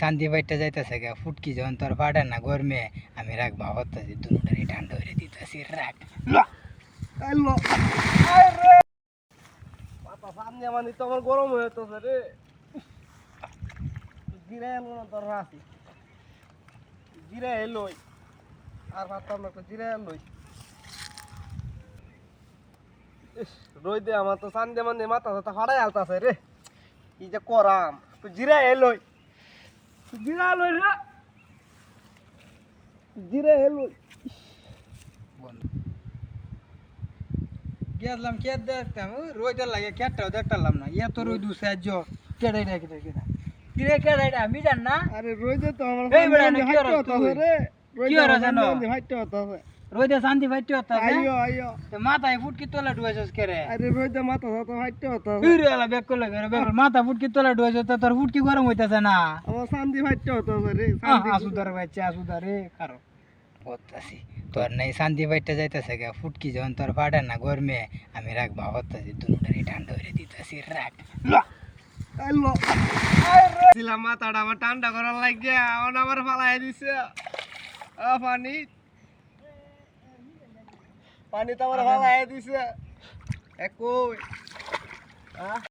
শান্তি বাইটটা যাইতেছে গা, ফুটকি যখন তোর ফাটে না গরমে, আমি রাখবা হতাছি দুটারই ঠান্ডা হয়ে দিতেছি রাখ সামনে মানে আমার তো রে সান্দে মানে মাথা ফাড়াই আলতাছে রে। কি যে করাম, তো জিরা এলোই জিরা এলোই রে। জিরা গেলাম কে দেখতাম রোজ লাগে কেটটাও দেখতাম না এত রোদ কেডাই না কেটাই কেটা কিরে কেটাই না আমি জান না। আরে রোজে তো আমার এই বেড়া না, কি তুই? রে। কি রোজে জানো? সামনে হতো রোদে শান্তি ফাইটে হতো আইও আইও মাথায় ফুটকি তোলা ডুয়াইছস কে রে? আরে রোজে মাথা সাথে হাইটে হতো। ফিরে আলা বেক করলে করে বেক মাথা ফুটকি তোলা ডুয়াইছস তো তোর ফুটকি গরম হইতাছে না? আমার শান্তি হাইটে হতো রে শান্তি। আসুদার বাচ্চা আসুদার রে কারও। হতাছি। তোর নাই শান্তি বাইটটা যাইতেছে গা ফুটকি যখন তোর ফাটে না গরমে আমি রাখবা হতাছি দুটারই ঠান্ডা হয়ে দিতেছি রাখ। মাথাটা আমার ঠান্ডা করার লাগে এখন আমার ফালাই দিছে। পানি পানি তো আমার ফালাই দিছে। একই